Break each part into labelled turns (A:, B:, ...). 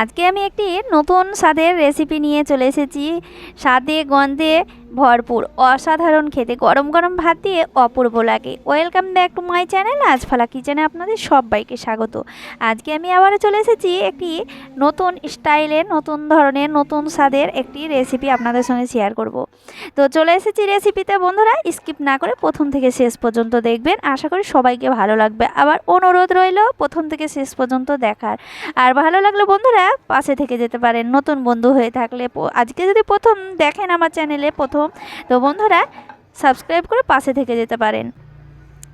A: আজকে আমি একটি নতুন স্বাদের রেসিপি নিয়ে চলে এসেছি। স্বাদে গন্ধে ভরপুর, অসাধারণ খেতে। গরম গরম ভাত দিয়ে অপূর্ব লাগে। Welcome back to my channel আজফালা কিচেনে আপনাদের সবাইকে স্বাগত। আজকে আমি আবারও চলে এসেছি একটি নতুন স্টাইলের নতুন ধরনের, নতুন স্বাদের একটি রেসিপি আপনাদের সঙ্গে শেয়ার করব। তো চলে এসেছি রেসিপিতে বন্ধুরা স্কিপ না করে প্রথম থেকে শেষ পর্যন্ত দেখবেন। আশা করি সবাইকে ভালো লাগবে। আবার অনুরোধ রইল প্রথম থেকে শেষ পর্যন্ত দেখার। আর ভালো লাগলে বন্ধুরা পাশে থেকে যেতে পারেন। নতুন বন্ধু হয়ে থাকলে আজকে যদি প্রথম দেখেন আমার চ্যানেলে প্রথম তো বন্ধুরা সাবস্ক্রাইব করে পাশে থেকে যেতে পারেন।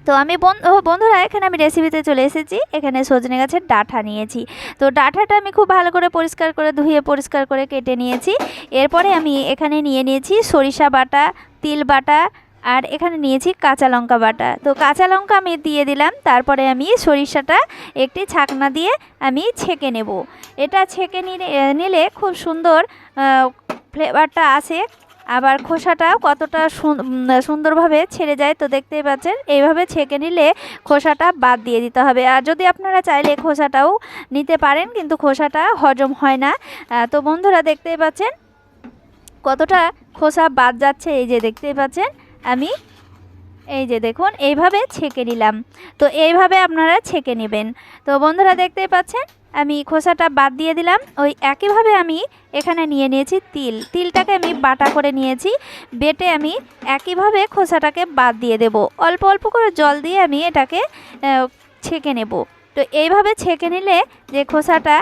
A: তো আমি বন্ধু বন্ধুরা, এখানে আমি রেসিপিতে চলে এসেছি। এখানে সজনে গাছের ডাঁটা নিয়েছি। তো ডাঁটাটা আমি খুব ভালো করে পরিষ্কার করে ধুয়ে পরিষ্কার করে কেটে নিয়েছি। এরপরে আমি এখানে নিয়ে নিয়েছি সরিষা বাটা, তিল বাটা, আর এখানে নিয়েছি কাঁচা লঙ্কা বাটা। তো কাঁচা লঙ্কা আমি দিয়ে দিলাম, তারপরে আমি সরিষাটা একটি ছাকনা দিয়ে আমি ছেঁকে নেব। এটা ছেঁকে নিলে খুব সুন্দর ফ্লেভারটা আসে। আবার খোসাটাও কতটা সুন- সুন্দরভাবে ছেড়ে যায় তো দেখতেই পাচ্ছেন, এইভাবে ছেঁকে নিলে খোসাটা বাদ দিয়ে দিতে হবে। আর যদি আপনারা চাইলে খোসাটাও নিতে পারেন, কিন্তু খোসাটা হজম হয় না। তো বন্ধুরা দেখতেই পাচ্ছেন কতটা খোসা বাদ যাচ্ছে, এই যে দেখতেই পাচ্ছেন আমি, এই যে দেখুন, এইভাবে ছেঁকে নিলাম। তো এইভাবে আপনারা ছেঁকে নেবেন। তো বন্ধুরা দেখতেই পাচ্ছেন আমি খোসাটা বাদ দিয়ে দিলাম। ওই একইভাবে আমি এখানে নিয়ে নিয়েছি তিল। তিলটাকে আমি বাটা করে নিয়েছি। বেটে আমি একইভাবে খোসাটাকে বাদ দিয়ে দেব। অল্প অল্প করে জল দিয়ে আমি এটাকে ছেঁকে নেব। তো এইভাবে ছেঁকে নিলে যে খোসাটা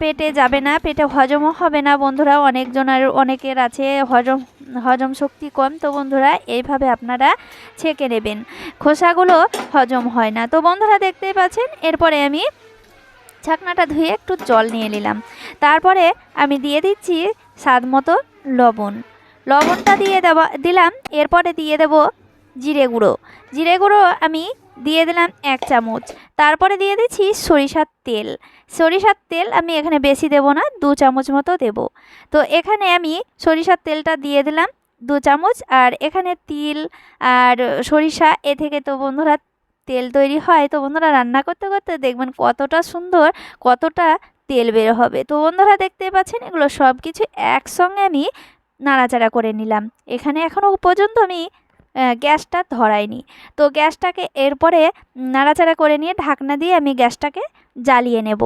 A: পেটে যাবে না, পেটে হজমও হবে না বন্ধুরা। অনেকজনের, অনেকের আছে হজম হজম শক্তি কম। তো বন্ধুরা, এইভাবে আপনারা ছেঁকে নেবেন। খোসাগুলো হজম হয় না। তো বন্ধুরা দেখতেই পাচ্ছেন, এরপরে আমি ছাকনাটা ধুয়ে একটু জল নিয়ে নিলাম। তারপরে আমি দিয়ে দিচ্ছি স্বাদ মতো লবণ। লবণটা দিয়ে দেওয়া, দিলাম, এরপরে দিয়ে দেব জিরে গুঁড়ো। জিরে গুঁড়ো আমি দিয়ে দিলাম এক চামচ। তারপরে দিয়ে দিচ্ছি সরিষার তেল। সরিষার তেল আমি এখানে বেশি দেব না, দু চামচ মতো দেব। তো এখানে আমি সরিষার তেলটা দিয়ে দিলাম দু চামচ। আর এখানে তিল আর সরিষা, এ থেকে তো বন্ধুরা তেল তৈরি হয়, তো বন্ধুরা রান্না করতে করতে দেখবেন কতটা সুন্দর, কতটা তেল বের হবে। তো বন্ধুরা দেখতেই পাচ্ছেন এগুলো সব কিছু একসঙ্গে আমি নাড়াচাড়া করে নিলাম। এখানে এখনও পর্যন্ত আমি গ্যাসটা ধরাইনি। তো গ্যাসটাকে এরপরে নাড়াচাড়া করে নিয়ে ঢাকনা দিয়ে আমি গ্যাসটাকে জ্বালিয়ে নেব।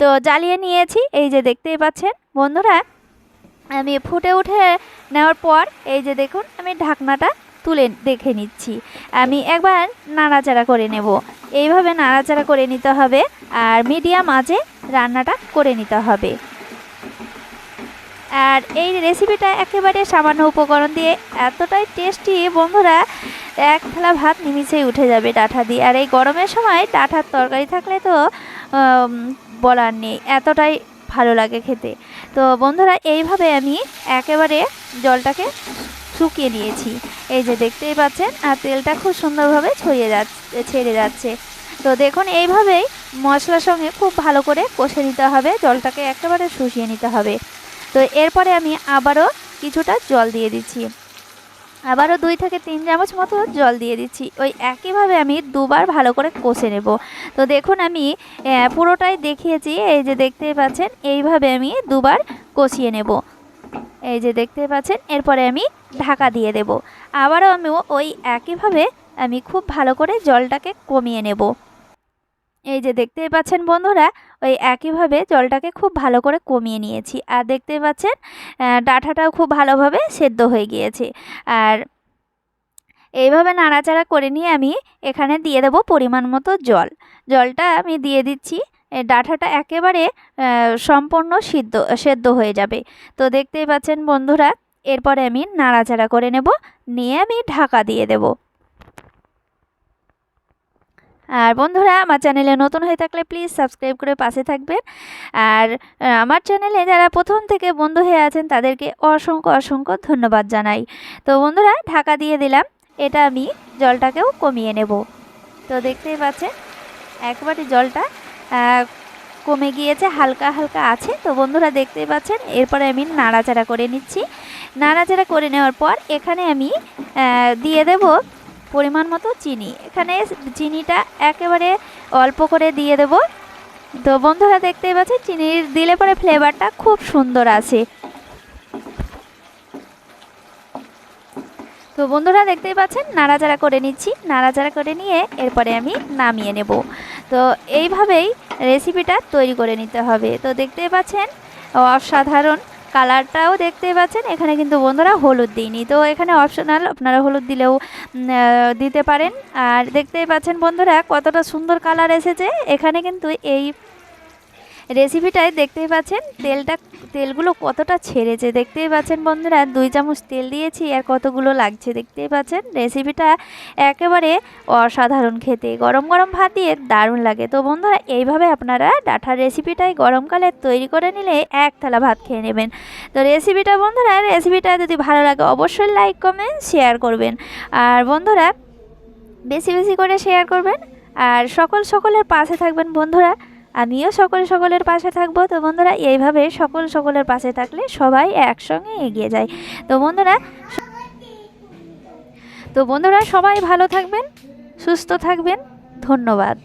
A: তো জ্বালিয়ে নিয়েছি, এই যে দেখতেই পাচ্ছেন বন্ধুরা, আমি ফুটে উঠে নেওয়ার পর, এই যে দেখুন আমি ঢাকনাটা তুলে দেখে নিচ্ছি। আমি একবার নাড়াচাড়া করে নেব। এইভাবে নাড়াচাড়া করে নিতে হবে আর মিডিয়াম আঁচে রান্নাটা করে নিতে হবে। আর এই রেসিপিটা একেবারে সামান্য উপকরণ দিয়ে এতটাই টেস্টি, বন্ধুরা, এক থালা ভাত নিমিষেই উঠে যাবে ডাঁটা দিয়ে। আর এই গরমের সময় ডাঁটার তরকারি থাকলে তো বলার নেই, এতটাই ভালো লাগে খেতে। তো বন্ধুরা, এইভাবে আমি একেবারে জলটাকে শুকিয়ে নিয়েছি এই যে দেখতেই পাচ্ছেন, আর তেলটা খুব সুন্দরভাবে ছড়িয়ে যাচ্ছে, ছেড়ে যাচ্ছে। তো দেখুন, এইভাবেই মশলার সঙ্গে খুব ভালো করে কষে নিতে হবে, জলটাকে একেবারে শুষিয়ে নিতে হবে। তো এরপরে আমি আবারও কিছুটা জল দিয়ে দিচ্ছি। আবারও দুই থেকে তিন চামচ মতো জল দিয়ে দিচ্ছি। ওই একইভাবে আমি দুবার ভালো করে কষে নেব। তো দেখুন, আমি পুরোটাই দেখিয়েছি। এই যে দেখতেই পাচ্ছেন, এইভাবে আমি দুবার কষিয়ে নেব। এই যে দেখতে পাচ্ছেন এরপরে আমি ঢাকা দিয়ে দেব। আবারও আমি ওই একইভাবে আমি খুব ভালো করে জলটাকে কমিয়ে নেব। এই যে দেখতে পাচ্ছেন বন্ধুরা ওই একইভাবে জলটাকে খুব ভালো করে কমিয়ে নিয়েছি। আর দেখতে পাচ্ছেন আহ, ডাঁটাটাও খুব ভালোভাবে সেদ্ধ হয়ে গিয়েছে। আর এইভাবে নাড়াচাড়া করে নিয়ে আমি এখানে দিয়ে দেবো পরিমাণ মতো জল। জলটা আমি দিয়ে দিচ্ছি ডাঁটাটা একেবারে সম্পূর্ণ সিদ্ধ, সেদ্ধ হয়ে যাবে। তো দেখতেই পাচ্ছেন বন্ধুরা, এরপরে আমি নাড়াচাড়া করে নেব, নিয়ে আমি ঢাকা দিয়ে দেব। আর বন্ধুরা, আমার চ্যানেলে নতুন হয়ে থাকলে প্লিজ সাবস্ক্রাইব করে পাশে থাকবেন। আর আমার চ্যানেলে যারা প্রথম থেকে বন্ধু হয়ে আছেন, তাদেরকে অসংখ্য অসংখ্য ধন্যবাদ জানাই। তো বন্ধুরা, ঢাকা দিয়ে দিলাম, এটা আমি জলটাকেও কমিয়ে নেব। তো দেখতেই পাচ্ছেন, একবারে জলটা কমে গিয়েছে, হালকা হালকা আছে। তো বন্ধুরা দেখতেই পাচ্ছেন, এরপরে আমি নাড়াচাড়া করে নিচ্ছি। নাড়াচাড়া করে নেওয়ার পর এখানে আমি দিয়ে দেব পরিমাণ মতো চিনি। এখানে চিনিটা একেবারে অল্প করে দিয়ে দেব। তো বন্ধুরা দেখতেই পাচ্ছেন চিনির দিলে পরে ফ্লেভারটা খুব সুন্দর আসে। তো বন্ধুরা দেখতেই পাচ্ছেন, নাড়াচাড়া করে নিচ্ছি, নাড়াচাড়া করে নিয়ে এরপরে আমি নামিয়ে নেব। তো এইভাবেই রেসিপিটা তৈরি করে নিতে হবে। তো দেখতেই পাচ্ছেন, অসাধারণ কালারটাও দেখতেই পাচ্ছেন। এখানে কিন্তু বন্ধুরা হলুদ দিইনি। তো এখানে অপশনাল আপনারা হলুদ দিলেও দিতে পারেন। আর দেখতেই পাচ্ছেন বন্ধুরা, কতটা সুন্দর কালার এসেছে। এখানে কিন্তু এই রেসিপিটায় দেখতেই পাচ্ছেন, তেলটা, তেলগুলো কতটা ছেড়েছে। দেখতেই পাচ্ছেন বন্ধুরা, দুই চামচ তেল দিয়েছি, আর কতগুলো লাগছে দেখতেই পাচ্ছেন। রেসিপিটা একেবারে অসাধারণ খেতে। গরম গরম ভাত দিয়ে দারুণ লাগে। তো বন্ধুরা, এইভাবে আপনারা ডাঁটার রেসিপিটাই গরমকালে তৈরি করে নিলে এক থালা ভাত খেয়ে নেবেন। তো রেসিপিটা বন্ধুরা রেসিপিটা যদি ভালো লাগে অবশ্যই লাইক কমেন্ট শেয়ার করবেন। আর বন্ধুরা, বেশি বেশি করে শেয়ার করবেন। আর সকল, সকলের পাশে থাকবেন বন্ধুরা। আমিও সকল সকলের পাশে থাকব। তো বন্ধুরা, এইভাবে সকল সকলের পাশে থাকলে সবাই একসঙ্গে এগিয়ে যায়। তো বন্ধুরা তো বন্ধুরা, সবাই ভালো থাকবেন, সুস্থ থাকবেন। ধন্যবাদ।